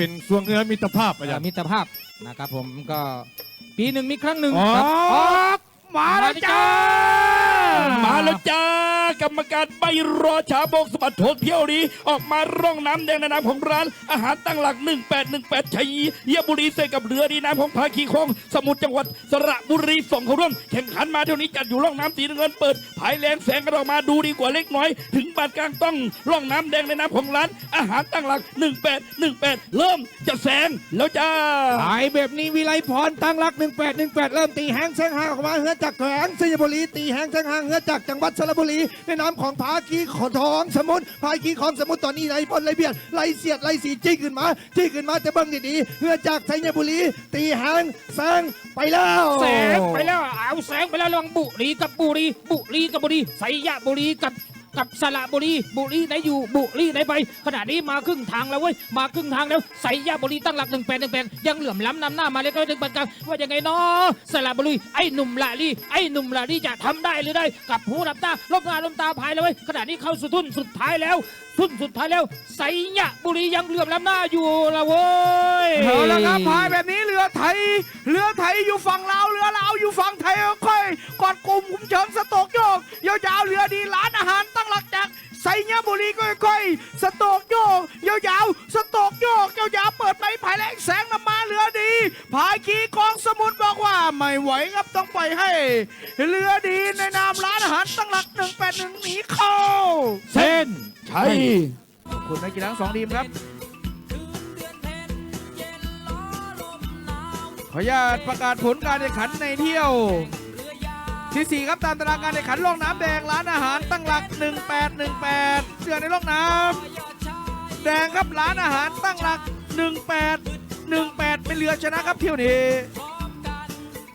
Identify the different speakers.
Speaker 1: เป็นส่วนเงือมิตรภาพอาจาร
Speaker 2: อ่า
Speaker 1: ย์
Speaker 2: มิตรภาพนะครับผมก็ปีหนึ่งมีครั้งหนึ่ง
Speaker 1: อ๋อ
Speaker 2: ครับออก
Speaker 3: มาแล้วจ้า
Speaker 4: มาแล้วจ้า กรรมการไม่รอช้าโบกสะบัดโถเที่ยวนี้ ออกมาร่องน้ำแดงในนามของร้าน อาหารตั้งหลัก 1818ชัยเยียบุรีเสกกับเรือดีน้ำของภาคีคงสมุทรจังหวัดสระบุรีส่งเขาร่วมแข่งขันมาเท่านี้จัดอยู่ร่องน้ำสีเงินเปิดภายแรงแสงกันออกมาดูดีกว่าเล็กน้อย ถึงบาดกลางต้องร่องน้ำแดงในนามของร้าน อาหารตั้งหลัก 1818 เริ่มจะแสงแล้วจ้า
Speaker 3: หายแบบนี้วิไลพรตั้งรัก 1818 เริ่มตีแหงแซงหางออกมาเฮือจากแขวงสยบุรีตีแหงแซงหางเฮือจากจังหวัดสระบุรีในนามของภาคีขอทองสมุนภาคีของสมุนตอนนี้ไหนพลไรเบียดไรเสียดไรสีจี้ขึ้นมาจี้ขึ้นมาแต่เบิ้งดีๆเพื่อจากไทยบุรี ตีหางแสงไปแล้ว
Speaker 2: แสงไปแล้วเอาแสงไปแล้วระวังบุรีกับบุรีบุรีกับบุรีไสยะบุรีกับ กับสระบุรีบุรีไหนอยู่บุรีไหนไป ขณะนี้มาครึ่งทางแล้วเว้ยมาครึ่งทางแล้วไสยะบุรีตั้งหลักหนึ่งแปดหนึ่งแปดยังเหลื่อมล้ำนำหน้ามาเล็กน้อยถึงปานกลางว่ายังไงเนาะสระบุรีไอ้หนุ่มละลีไอ้หนุ่มละลีจะทำได้หรือได้ กับหูดับตาลบงานลมตาพายแล้วเว้ยขณะนี้เข้าสู่ทุ่นสุดท้ายแล้วทุ่นสุดท้ายแล้วไสยะบุรียังเหลื่อมล้ำหน้าอยู่ละเว้ย
Speaker 3: เอาละครับพายแบบนี้เรือไทยเรือไทยอยู่ฝั่งลาวเรือลาวอยู่ฝั่งไทยค่อยกอดกลุ่มคุ้มเชิงสโตกโยกยาวๆเรือดีร้านอาหารต งหลักจากไซยบุรีค่อยๆสโตกโยกยาวๆสโตกโยกยาวๆเปิดไปภายแรงแสงนำมาเรือดีภายคีกองสมุทรบอกว่าไม่ไหวครับต้องปล่อยให้เรือดีในนามร้านอาหารตั้งหลัก181หนีเข้า
Speaker 2: เส้น
Speaker 4: ใช่
Speaker 3: ขอบคุณนักกีฬาทั้งสองทีมครับขออนุญาตประกาศผลการแข่งขันในเที่ยว ที่ 4 ครับตามตารางการแข่งขันล่องน้ำแดงร้านอาหารตั้งหลัก 1818 เสือในล่องน้ำแดงครับร้านอาหารตั้งหลัก 1818 เป็นเรือชนะครับเที่ยวนี้